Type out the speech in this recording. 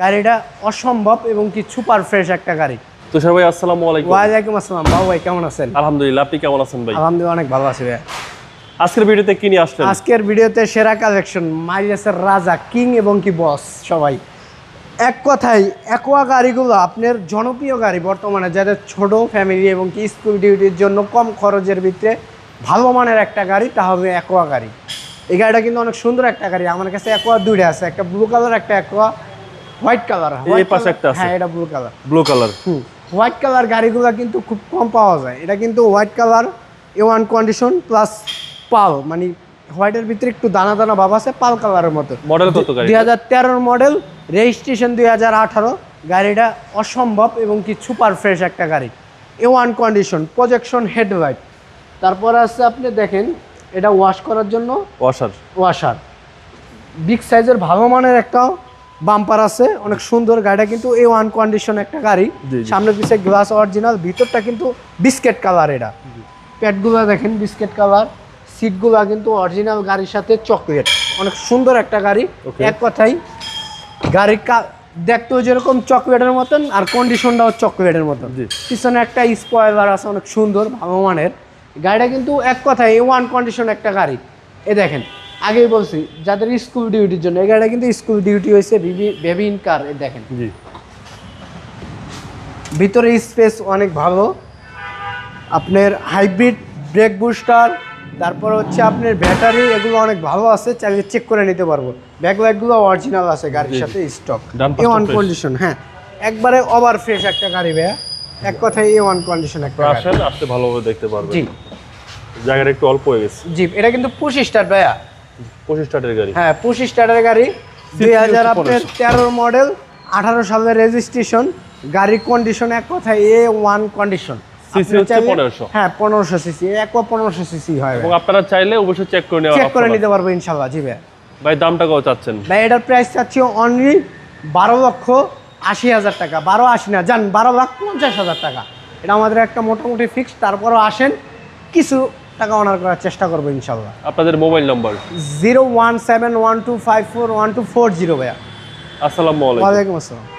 গাড়িটা অসম্ভব এবং কি সুপার ফ্রেশ একটা গাড়ি। তুষার ভাই আসসালামু আলাইকুম। ওয়ালাইকুম আসসালাম। বাবু ভাই কেমন আছেন? আলহামদুলিল্লাহ আপনি কেমন আছেন ভাই? আলহামদুলিল্লাহ অনেক ভালো আছি ভাই আজকের ভিডিওতে কি নিয়ে আসলেন? আজকের ভিডিওতে সেরা কালেকশন মাইলেসের রাজা কিং এবং কি বস সবাই। এক কথায় অ্যাকোয়া গাড়িগুলো আপনার জনপ্রিয় গাড়ি বর্তমানে যাদের ছোট ফ্যামিলি এবং কি স্কুল ডিউটির জন্য কম খরচের ভিতরে ভালো মানের একটা গাড়ি তা হবে অ্যাকোয়া গাড়ি। এই গাড়িটা কিন্তু অনেক সুন্দর একটা গাড়ি। আমার কাছে অ্যাকোয়া দুইটা আছে একটা ব্লু কালার একটা অ্যাকোয়া হোয়াইট কালার পাশে একটা আছে। হ্যাঁ এটা ব্লু কালার ব্লু কালার হুম হোয়াইট কালার গাড়িগুলো কিন্তু খুব কম পাওয়া যায়। এটা কিন্তু white colour A one condition plus পাল মানে হোয়াইটের ভিতরে একটু দানা দানা ভাব আছে পাল কালারের মতো। মডেল কত গাড়ি হাজার তেরোর মডেল রেজিস্ট্রেশন দুই হাজার আঠারো। গাড়িটা অসম্ভব এবং কি সুপার ফ্রেশ একটা গাড়ি। A one condition projection headlight তারপর আছে আপনি দেখেন এটা ওয়াশ করার জন্য ওয়াশার ওয়াশার বিগ সাইজের ভালো মানের একটা বাম্পার আছে অনেক সুন্দর গাড়িটা কিন্তু এ ওয়ান কন্ডিশন একটা গাড়ি। সামনে পিছে গ্লাস অরিজিনাল ভিতরটা কিন্তু বিস্কেট কালার এটা। প্যাডগুলো দেখেন বিস্কেট কালার সিটগুলো কিন্তু অরিজিনাল গাড়ির সাথে চকলেট অনেক সুন্দর একটা গাড়ি। এক কথাই গাড়ির দেখতেও যেরকম চকলেটের মতন আর কন্ডিশনটাও চকলেটের মতন। পিছনে একটা স্পয়লার আছে অনেক সুন্দর ভালো মানের। গাড়িটা কিন্তু এক কথায় এ ওয়ান কন্ডিশন একটা গাড়ি। এ দেখেন আগেই বলছি যাদের স্কুল ডিউটির জন্য এই গাড়িটা কিন্তু স্কুল ডিউটি হয়েছে বেবি ইন কার দেখেন। জি। ভিতরে স্পেস অনেক ভালো। আপনার হাইব্রিড ব্রেক বুস্টার তারপর হচ্ছে আপনার ব্যাটারি এগুলো অনেক ভালো আছে চাইলে চেক করে নিতে পারব। ব্যাকলাইটগুলো অরিজিনাল আছে গাড়ির। সাথে স্টক এ ওয়ান কন্ডিশন হ্যাঁ। একবারে ওভার ফ্রেশ একটা গাড়ি ভাইয়া। এক কথায় এ ওয়ান কন্ডিশন একটা আসেন আসতে ভালোভাবে দেখতে পারবেন। জি। জায়গাটা একটু অল্প হয়ে গেছে। জি এটা কিন্তু পুশ স্টার ভাইয়া। পঁচিশ গাড়ি। হ্যাঁ পুশ স্টারের গাড়ি দুই হাজার আপনার তেরোর মডেল আঠারো সালের রেজিস্ট্রেশন গাড়ির কন্ডিশন এক কথায় এ ওয়ান কন্ডিশন CC হচ্ছে 1500 হ্যাঁ পনেরোশো সিসি এক পনেরোশো সিসি হয় এবং আপনারা চাইলে অবশ্যই চেক করে চেক করে নিতে পারব ইনশাল্লাহ জি ভাই। ভাই দামটা কত চাচ্ছেন। ভাই এটার প্রাইস চাচ্ছি অনলি বারো লক্ষ আশি হাজার টাকা। বারো আশি না জান বারো লাখ পঞ্চাশ হাজার টাকা। এটা আমাদের একটা মোটামুটি ফিক্স তারপরও আসেন কিছু টাকা অনার করার চেষ্টা করব ইনশাল্লাহ। আপনাদের mobile number? Zero one seven one two five four one two four zero ভাইয়া। আসসালামু আলাইকুম। আসসালাম।